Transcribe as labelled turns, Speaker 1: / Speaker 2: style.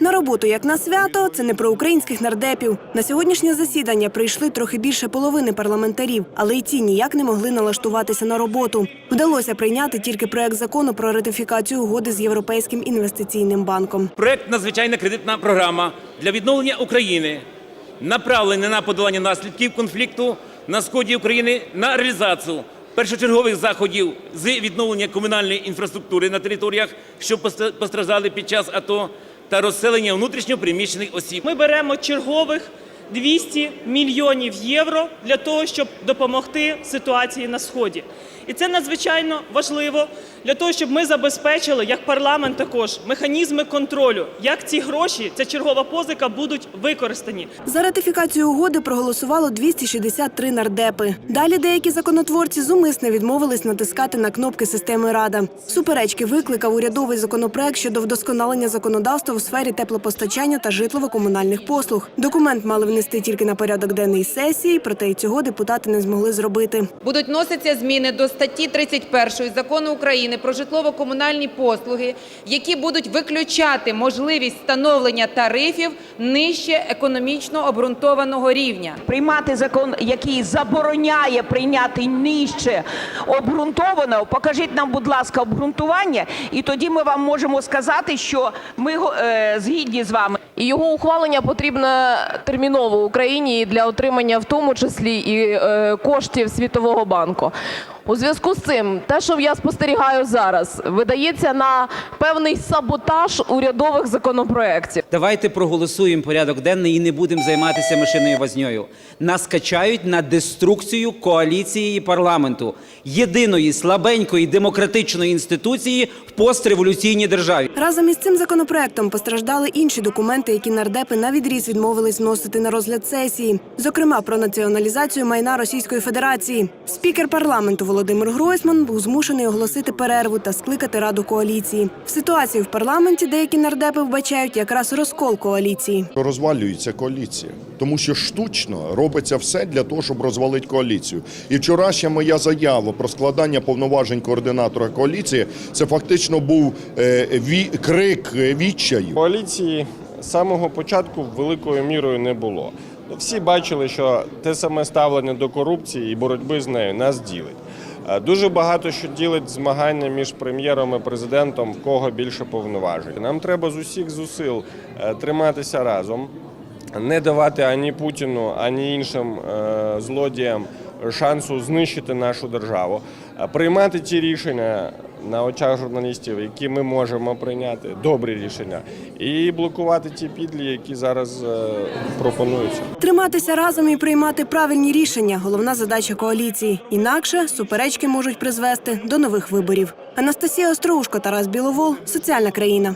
Speaker 1: На роботу як на свято це не про українських нардепів. На сьогоднішнє засідання прийшли трохи більше половини парламентарів, але й ці ніяк не могли налаштуватися на роботу. Вдалося прийняти тільки проект закону про ратифікацію угоди з Європейським інвестиційним банком.
Speaker 2: Проект надзвичайна кредитна програма для відновлення України, направлена на подолання наслідків конфлікту на сході України на реалізацію першочергових заходів з відновлення комунальної інфраструктури на територіях, що постраждали під час АТО, та розселення внутрішньо приміщених осіб.
Speaker 3: Ми беремо чергових 200 мільйонів євро для того, щоб допомогти ситуації на сході. І це надзвичайно важливо для того, щоб ми забезпечили як парламент також механізми контролю, як ці гроші, ця чергова позика будуть використані.
Speaker 1: За ратифікацію угоди проголосувало 263 нардепи. Далі деякі законотворці зумисне відмовились натискати на кнопки системи Рада. Суперечки викликав урядовий законопроект щодо вдосконалення законодавства у сфері теплопостачання та житлово-комунальних послуг. Документ мали внести тільки на порядок денний сесії, проте й цього депутати не змогли зробити.
Speaker 4: Будуть вноситися зміни до статті 31 Закону України про житлово-комунальні послуги, які будуть виключати можливість встановлення тарифів нижче економічно обґрунтованого рівня.
Speaker 5: приймати закон, який забороняє прийняти нижче обґрунтованого. Покажіть нам, будь ласка, обґрунтування, і тоді ми вам можемо сказати, що ми е, згідні з вами.
Speaker 6: І його ухвалення потрібно терміново Україні для отримання в тому числі і е, коштів Світового банку. У зв'язку з цим, те, що я спостерігаю зараз, видається на певний саботаж урядових законопроєктів.
Speaker 7: Давайте проголосуємо порядок денний і не будемо займатися мишиною возньою. Нас качають на деструкцію коаліції і парламенту, єдиної слабенької демократичної інституції в постреволюційній державі.
Speaker 1: Разом із цим законопроектом постраждали інші документи, які нардепи на відріз відмовились вносити на розгляд сесії. Зокрема, про націоналізацію майна Російської Федерації. Спікер парламенту Володимир Гройсман був змушений оголосити перерву та скликати раду коаліції. В ситуації в парламенті деякі нардепи вбачають якраз розкол коаліції.
Speaker 8: розвалюється коаліція, тому що штучно робиться все для того, щоб розвалити коаліцію. І вчорашня моя заява про складання повноважень координатора коаліції це фактично був е, крик е, відчаю.
Speaker 9: Коаліції самого початку великою мірою не було. Всі бачили, що те саме ставлення до корупції і боротьби з нею нас ділить. Е, Дуже багато що ділить змагання між прем'єром і президентом, в кого більше повноважень. Нам треба з усіх зусил е, триматися разом, не давати ані Путіну, ані іншим е, злодіям шансу знищити нашу державу, приймати ті рішення на очах журналістів, які ми можемо прийняти, добрі рішення, і блокувати ті підлі, які зараз е, пропонуються.
Speaker 1: Триматися разом і приймати правильні рішення головна задача коаліції. Інакше суперечки можуть призвести до нових виборів. Анастасія Остроушко, Тарас Біловол, соціальна країна.